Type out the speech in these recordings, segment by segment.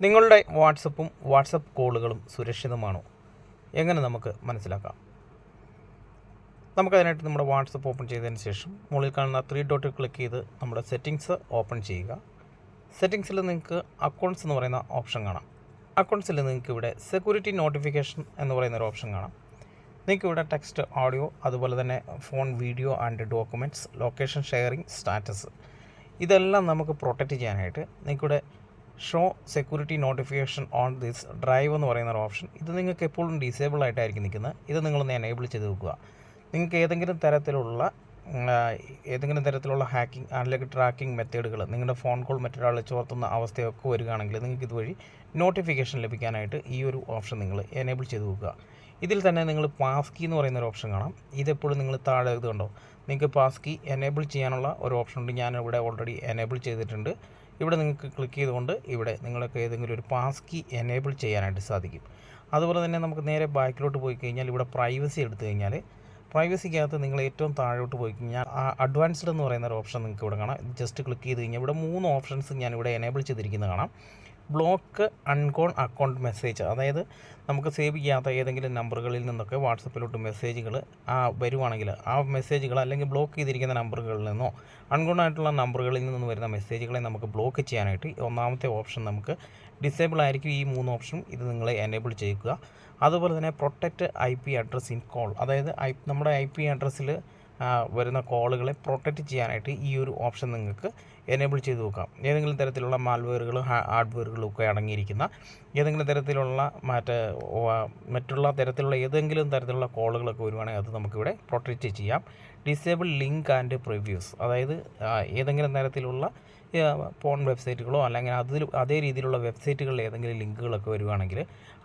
നിങ്ങളുടെ വാട്സപ്പും വാട്സപ്പ് കോളുകളും സുരക്ഷിതമാണോ? എങ്ങനെ നമുക്ക് മനസ്സിലാക്കാം? നമുക്കതിനായിട്ട് നമ്മുടെ വാട്സപ്പ് ഓപ്പൺ ചെയ്തതിന് ശേഷം മുകളിൽ കാണുന്ന ത്രീ ഡോട്ട് ക്ലിക്ക് ചെയ്ത് നമ്മുടെ സെറ്റിങ്സ് ഓപ്പൺ ചെയ്യുക. സെറ്റിങ്സിൽ നിങ്ങൾക്ക് അക്കൗണ്ട്സ് എന്ന് പറയുന്ന ഓപ്ഷൻ കാണാം. അക്കൗണ്ട്സിൽ നിങ്ങൾക്ക് ഇവിടെ സെക്യൂരിറ്റി നോട്ടിഫിക്കേഷൻ എന്ന് പറയുന്ന ഒരു ഓപ്ഷൻ കാണാം. നിങ്ങൾക്ക് ഇവിടെ ടെക്സ്റ്റ് ഓഡിയോ അതുപോലെ തന്നെ phone video and documents location sharing status ഇതെല്ലാം നമുക്ക് പ്രൊട്ടക്റ്റ് ചെയ്യാനായിട്ട് നിങ്ങൾക്കിവിടെ show security notification on this drive എന്ന് പറയുന്ന ഒരു ഓപ്ഷൻ. ഇത് നിങ്ങൾക്ക് എപ്പോഴും ഡിസേബിൾ ആയിട്ടായിരിക്കും നിൽക്കുന്നത്. ഇത് നിങ്ങളൊന്ന് എനേബിൾ ചെയ്ത് വെക്കുക. നിങ്ങൾക്ക് ഏതെങ്കിലും തരത്തിലുള്ള ഏതെങ്കിലും തരത്തിലുള്ള ഹാക്കിംഗ് അല്ലെങ്കിൽ ട്രാക്കിംഗ് മെത്തേഡുകൾ നിങ്ങളുടെ ഫോൺ കോൾ മറ്റൊരാളെ ചോർത്തുന്ന അവസ്ഥയൊക്കെ വരികയാണെങ്കിൽ നിങ്ങൾക്ക് ഇതുവഴി നോട്ടിഫിക്കേഷൻ ലഭിക്കാനായിട്ട് ഈ ഒരു ഓപ്ഷൻ നിങ്ങൾ എനേബിൾ ചെയ്ത് വെക്കുക. ഇതിൽ തന്നെ നിങ്ങൾ പാസ് കീ എന്ന് പറയുന്ന ഒരു ഓപ്ഷൻ കാണാം. ഇതെപ്പോഴും നിങ്ങൾ താഴെ ഇത് കണ്ടോ നിങ്ങൾക്ക് പാസ് കീ എനേബിൾ ചെയ്യാനുള്ള ഒരു ഓപ്ഷൻ ഉണ്ട്. ഞാൻ ഇവിടെ ഓൾറെഡി എനേബിൾ ചെയ്തിട്ടുണ്ട്. ഇവിടെ നിങ്ങൾക്ക് ക്ലിക്ക് ചെയ്തുകൊണ്ട് ഇവിടെ നിങ്ങൾക്ക് ഏതെങ്കിലും ഒരു പാസ് കീ എനേബിൾ ചെയ്യാനായിട്ട് സാധിക്കും. അതുപോലെ തന്നെ നമുക്ക് നേരെ ബാക്കിലോട്ട് പോയി കഴിഞ്ഞാൽ ഇവിടെ പ്രൈവസി എടുത്തു കഴിഞ്ഞാൽ പ്രൈവസിക്കകത്ത് നിങ്ങൾ ഏറ്റവും താഴോട്ട് പോയി കഴിഞ്ഞാൽ അഡ്വാൻസ്ഡ് എന്ന് പറയുന്ന ഒരു ഓപ്ഷൻ നിങ്ങൾക്ക് ഇവിടെ കാണാം. ജസ്റ്റ് ക്ലിക്ക് ചെയ്ത് കഴിഞ്ഞാൽ ഇവിടെ മൂന്ന് ഓപ്ഷൻസ് ഞാൻ ഇവിടെ എനേബിൾ ചെയ്തിരിക്കുന്നത് കാണാം. ബ്ലോക്ക് അൺകോൺ അക്കൗണ്ട് മെസ്സേജ്. അതായത് നമുക്ക് സേവ് ചെയ്യാത്ത ഏതെങ്കിലും നമ്പറുകളിൽ നിന്നൊക്കെ വാട്സപ്പിലോട്ട് മെസ്സേജുകൾ ആ വരുവാണെങ്കിൽ ആ മെസ്സേജുകൾ അല്ലെങ്കിൽ ബ്ലോക്ക് ചെയ്തിരിക്കുന്ന നമ്പറുകളിൽ നിന്നോ അൺകോൺ ആയിട്ടുള്ള നമ്പറുകളിൽ നിന്ന് വരുന്ന മെസ്സേജുകളെ നമുക്ക് ബ്ലോക്ക് ചെയ്യാനായിട്ട് ഒന്നാമത്തെ ഓപ്ഷൻ നമുക്ക് ഡിസേബിൾ ആയിരിക്കും. ഈ മൂന്ന് ഓപ്ഷൻ ഇത് നിങ്ങൾ എനേബിൾ ചെയ്യുക. അതുപോലെ തന്നെ protect I P address in call. അതായത് ഐ നമ്മുടെ ഐ പി അഡ്രസ്സിൽ വരുന്ന കോളുകളെ പ്രൊട്ടക്റ്റ് ചെയ്യാനായിട്ട് ഈ ഒരു ഓപ്ഷൻ നിങ്ങൾക്ക് എനേബിൾ ചെയ്ത് വെക്കാം. ഏതെങ്കിലും തരത്തിലുള്ള മാൽവെയറുകളും ഹാർഡ്വെയറുകളും ഒക്കെ അടങ്ങിയിരിക്കുന്ന ഏതെങ്കിലും തരത്തിലുള്ള മറ്റേ മറ്റുള്ള തരത്തിലുള്ള ഏതെങ്കിലും തരത്തിലുള്ള കോളുകളൊക്കെ വരുവാണെങ്കിൽ അത് നമുക്കിവിടെ പ്രൊട്ടക്റ്റ് ചെയ്യാം. ഡിസേബിൾ ലിങ്ക് ആൻഡ് പ്രിവ്യൂസ് അതായത് ഏതെങ്കിലും തരത്തിലുള്ള ഫോൺ വെബ്സൈറ്റുകളോ അല്ലെങ്കിൽ അതിൽ അതേ രീതിയിലുള്ള വെബ്സൈറ്റുകളിൽ ഏതെങ്കിലും ലിങ്കുകളൊക്കെ വരുവാണെങ്കിൽ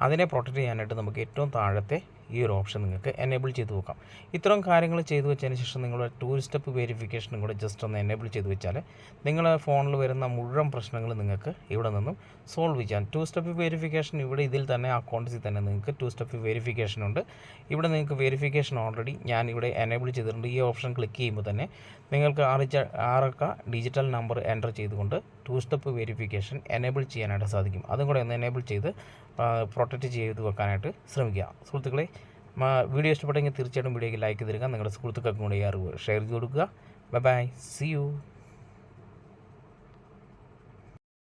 അതിനെ പ്രൊട്ടക്റ്റ് ചെയ്യാനായിട്ട് നമുക്ക് ഏറ്റവും താഴത്തെ ഈ ഒരു ഓപ്ഷൻ നിങ്ങൾക്ക് എനേബിൾ ചെയ്ത് വെക്കാം. ഇത്തരം കാര്യങ്ങൾ ചെയ്തു വെച്ചതിന് ശേഷം നിങ്ങളുടെ ടൂ സ്റ്റെപ്പ് വെരിഫിക്കേഷനും കൂടെ ജസ്റ്റ് ഒന്ന് എനേബിൾ ചെയ്ത് വെച്ചാൽ നിങ്ങളുടെ ഫോണിൽ വരുന്ന മുഴുവൻ പ്രശ്നങ്ങൾ നിങ്ങൾക്ക് ഇവിടെ നിന്നും സോൾവ് ചെയ്യാം ടു സ്റ്റെപ്പ് വെരിഫിക്കേഷൻ ഇവിടെ ഇതിൽ തന്നെ അക്കൗണ്ട്സിൽ തന്നെ നിങ്ങൾക്ക് ടു സ്റ്റെപ്പ് വെരിഫിക്കേഷൻ ഉണ്ട്. ഇവിടെ നിങ്ങൾക്ക് വെരിഫിക്കേഷൻ ഓൾറെഡി ഞാൻ ഇവിടെ എനേബിൾ ചെയ്തിട്ടുണ്ട്. ഈ ഓപ്ഷൻ ക്ലിക്ക് ചെയ്യുമ്പോൾ തന്നെ നിങ്ങൾക്ക് ആറ് ആറക്ക ഡിജിറ്റൽ നമ്പർ എന്റർ ചെയ്തുകൊണ്ട് ടു സ്റ്റെപ്പ് വെരിഫിക്കേഷൻ എനേബിൾ ചെയ്യാനായിട്ട് സാധിക്കും. അതും കൂടെ ഒന്ന് എനേബിൾ ചെയ്ത് പ്രൊട്ടക്റ്റ് ചെയ്ത് വെക്കാനായിട്ട് ശ്രമിക്കുക. സുഹൃത്തുക്കളെ വീഡിയോ ഇഷ്ടപ്പെട്ടെങ്കിൽ തീർച്ചയായിട്ടും വീഡിയോയ്ക്ക് ലൈക്ക് തരിക നിങ്ങളുടെ സുഹൃത്തുക്കൾക്കും കൂടി അറിവ് ഷെയർ ചെയ്ത് കൊടുക്കുക. Bye bye C U